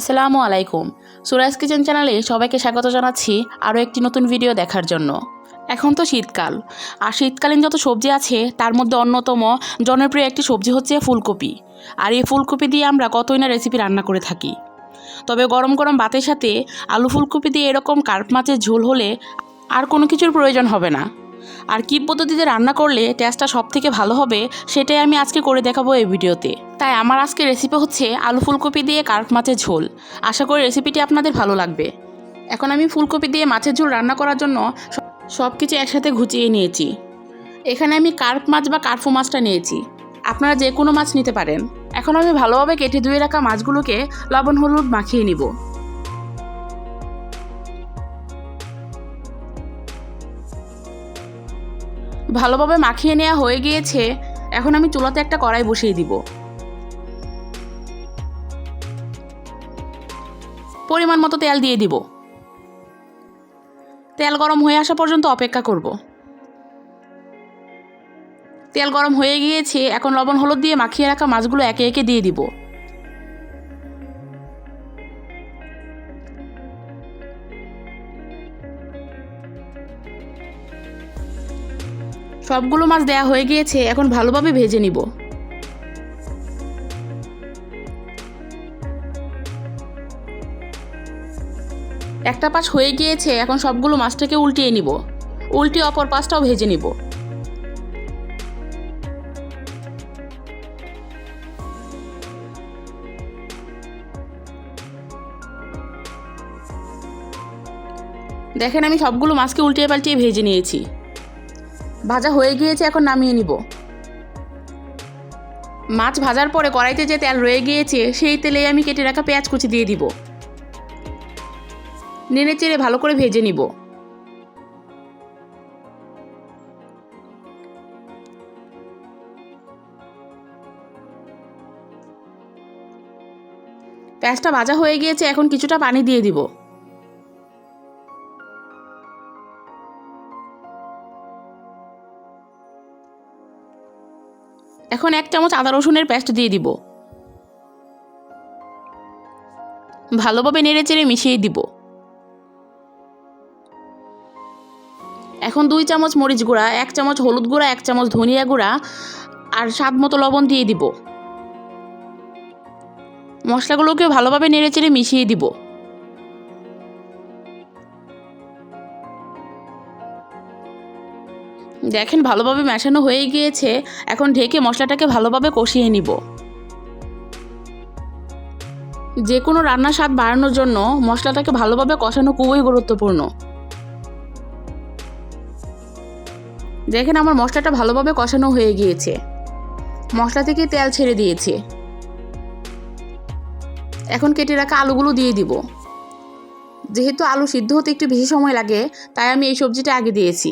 আসসালামু আলাইকুম। সুরাজ কিচেন চ্যানেলে সবাইকে স্বাগত জানাচ্ছি আরও একটি নতুন ভিডিও দেখার জন্য। এখন তো শীতকাল। আর শীতকালীন যত সবজি আছে, তার মধ্যে অন্যতম জনপ্রিয় একটি সবজি হচ্ছে ফুলকপি। আর এই ফুলকপি দিয়ে আমরা কতই না রেসিপি রান্না করে থাকি। তবে গরম গরম ভাতের সাথে আলু ফুলকপি দিয়ে এরকম কার্প মাছের ঝোল হলে আর কোনো কিছুর প্রয়োজন হবে না। আর কী পদ্ধতিতে রান্না করলে টেস্টটা সব থেকে ভালো হবে, সেটাই আমি আজকে করে দেখাবো এই ভিডিওতে। তাই আমার আজকে রেসিপি হচ্ছে আলু ফুলকপি দিয়ে কার্প মাছের ঝোল। আশা করি রেসিপিটি আপনাদের ভালো লাগবে। এখন আমি ফুলকপি দিয়ে মাছের ঝোল রান্না করার জন্য সব কিছু একসাথে ঘুচিয়ে নিয়েছি। এখানে আমি কার্প মাছ বা কার্ফু মাছটা নিয়েছি। আপনারা যে কোনো মাছ নিতে পারেন। এখন আমি ভালোভাবে কেটে ধুয়ে রাখা মাছগুলোকে লবণ, হলুদ মাখিয়ে নিব। ভালোভাবে মাখিয়ে নেওয়া হয়ে গিয়েছে। এখন আমি চুলাতে একটা কড়াই বসিয়ে দিব। পরিমাণ মতো তেল দিয়ে দিব। তেল গরম হয়ে আসা পর্যন্ত অপেক্ষা করব। তেল গরম হয়ে গিয়েছে, এখন লবণ, হলুদ দিয়ে মাখিয়ে রাখা মাছগুলো একে একে দিয়ে দিব। সবগুলো মাছ দেয়া হয়ে গিয়েছে, এখন ভালোভাবে ভেজে নিব। একটা পাশ হয়ে গিয়েছে, এখন সবগুলো মাছটাকে উল্টিয়ে নিব। উল্টিয়ে অপর পাশটাও ভেজে নিব। দেখেন আমি সবগুলো মাছকে উল্টিয়ে পাল্টিয়ে ভেজে নিয়েছি। ভাজা হয়ে গিয়েছে, এখন নামিয়ে নিব। মাছ ভাজার পরে কড়াইতে যে তেল রয়ে গিয়েছে, সেই তেলে আমি কেটে রাখা পেঁয়াজ কুচি দিয়ে দিব। নেড়ে চেড়ে ভালো করে ভেজে নিব। পেঁয়াজটা ভাজা হয়ে গিয়েছে, এখন কিছুটা পানি দিয়ে দিব। এখন এক চামচ আদা রসুনের পেস্ট দিয়ে দিব। ভালোভাবে নেড়ে চেড়ে মিশিয়ে দিব। এখন দুই চামচ মরিচ গুঁড়া, এক চামচ হলুদ গুঁড়া, এক চামচ ধনিয়া গুঁড়া আর স্বাদ মতো লবণ দিয়ে দিব। মশলাগুলোকে ভালোভাবে নেড়ে চেড়ে মিশিয়ে দিব। দেখেন ভালোভাবে মেশানো হয়ে গিয়েছে, এখন ঢেকে মশলাটাকে ভালোভাবে কষিয়ে নিব। যে কোনো রান্নার স্বাদ বাড়ানোর জন্য মশলাটাকে ভালোভাবে কষানো খুবই গুরুত্বপূর্ণ। দেখেন আমার মশলাটা ভালোভাবে কষানো হয়ে গিয়েছে। মশলা থেকে তেল ছেড়ে দিয়েছে। এখন কেটে রাখা আলুগুলো দিয়ে দিব। যেহেতু আলু সিদ্ধ হতে একটু বেশি সময় লাগে, তাই আমি এই সবজিটা আগে দিয়েছি।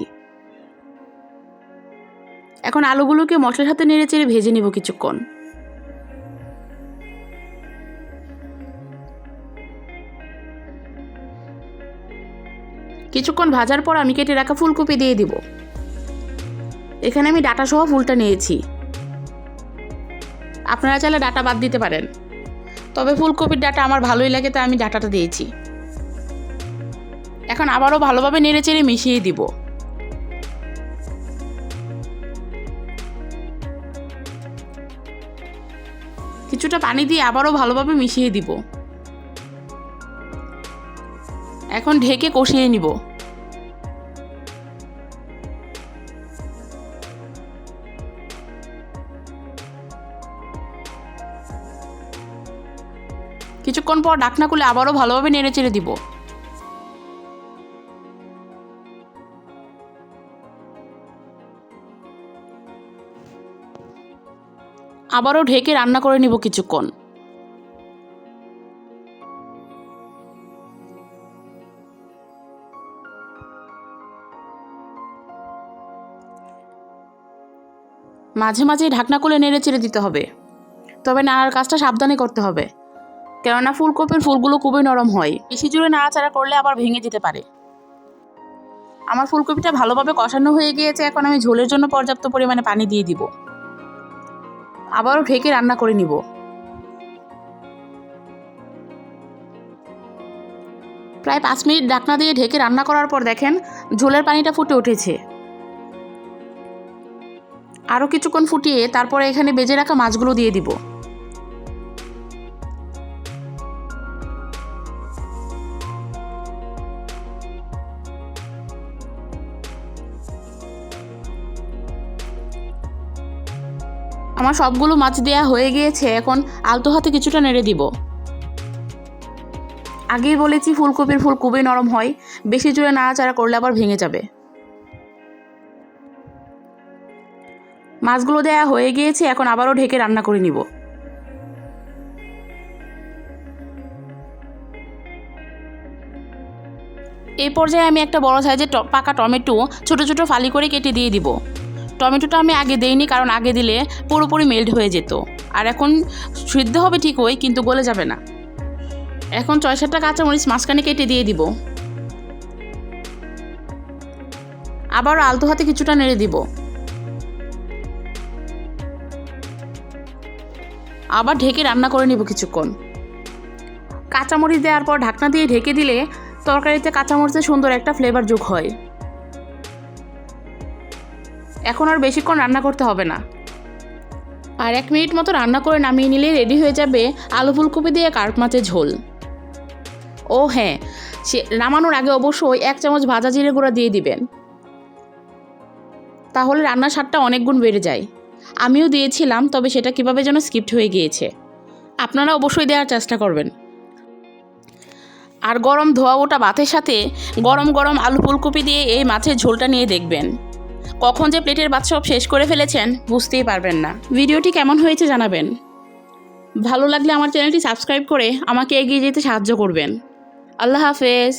এখন আলুগুলোকে মশলার সাথে নেড়ে চেড়ে ভেজে নিব কিছুক্ষণ। কিছুক্ষণ ভাজার পর আমি কেটে রাখা ফুলকপি দিয়ে দিব। এখানে আমি ডাটা সহ ফুলটা নিয়েছি। আপনারা চাইলে ডাটা বাদ দিতে পারেন। তবে ফুলকপির ডাটা আমার ভালোই লাগে, তাই আমি ডাটাটা দিয়েছি। এখন আবারও ভালোভাবে নেড়ে চেড়ে মিশিয়ে দিব। কিছুটা পানি দিয়ে আবারও ভালোভাবে মিশিয়ে দিব। এখন ঢেকে কষিয়ে নিব। কিছুক্ষণ পর ডাকনা খুলে আবারও ভালোভাবে নেড়ে চেড়ে দিব। আবারও ঢেকে রান্না করে নিব কিছুক্ষণ। মাঝে মাঝে ঢাকনা খুলে নেড়ে চেড়ে দিতে হবে। তবে নাড়ার কাজটা সাবধানে করতে হবে। কেননা ফুলকপির ফুলগুলো খুবই নরম হয়। বেশি জোরে নাড়াচাড়া করলে আবার ভেঙে যেতে পারে। আমার ফুলকপিটা ভালোভাবে কষানো হয়ে গিয়েছে, এখন আমি ঝোলের জন্য পর্যাপ্ত পরিমাণে পানি দিয়ে দিব। আবারও ঢেকে রান্না করে নিব। প্রায় পাঁচ মিনিট ঢাকনা দিয়ে ঢেকে রান্না করার পর দেখেন, ঝোলের পানিটা ফুটে উঠেছে। আরও কিছুক্ষণ ফুটিয়ে তারপরে এখানে বেজে রাখা মাছগুলো দিয়ে দিব। আমার সবগুলো মাছ দেয়া হয়ে গিয়েছে, এখন আলতো হাতে কিছুটা নেড়ে দিব। আগেই বলেছি ফুলকপির ফুল খুবই নরম হয়, বেশি জোরে নাড়াচাড়া করলে আবার ভেঙে যাবে। মাছগুলো দেয়া হয়ে গিয়েছে, এখন আবারও ঢেকে রান্না করে নিব। এই পর্যায়ে আমি একটা বড় সাইজের পাকা টমেটো ছোট ছোট ফালি করে কেটে দিয়ে দিব। টমেটোটা আমি আগে দেইনি, কারণ আগে দিলে পুরোপুরি মেল্ট হয়ে যেত। আর এখন সিদ্ধ হবে ঠিক ওই, কিন্তু গলে যাবে না। এখন ছয় সাতটা কাঁচামরিচ মাঝখানে কেটে দিয়ে দিব। আবার আলতো হাতে কিছুটা নেড়ে দিব। আবার ঢেকে রান্না করে নিব কিছুক্ষণ। কাঁচামরিচ দেওয়ার পর ঢাকনা দিয়ে ঢেকে দিলে তরকারিতে কাঁচামরিচের সুন্দর একটা ফ্লেভার যোগ হয়। এখন আর বেশিক্ষণ রান্না করতে হবে না। আর এক মিনিট মতো রান্না করে নামিয়ে নিলে রেডি হয়ে যাবে আলু ফুলকপি দিয়ে কার্প মাছের ঝোল। ও হ্যাঁ সে নামানোর আগে অবশ্যই এক চামচ ভাজা জিরে গুঁড়া দিয়ে দিবেন। তাহলে রান্নার স্বাদটা অনেক গুণ বেড়ে যায়। আমিও দিয়েছিলাম, তবে সেটা কীভাবে যেন স্কিপ্ট হয়ে গিয়েছে। আপনারা অবশ্যই দেওয়ার চেষ্টা করবেন। আর গরম ধোয়া ওটা ভাতের সাথে গরম গরম আলু ফুলকপি দিয়ে এই মাছের ঝোলটা নিয়ে দেখবেন। কখন যে প্লেটের বাদ সব শেষ করে ফেলেছেন বুঝতেই পারবেন না। ভিডিওটি কেমন হয়েছে জানাবেন। ভালো লাগলে আমার চ্যানেলটি সাবস্ক্রাইব করে আমাকে এগিয়ে যেতে সাহায্য করবেন। আল্লাহ হাফেজ।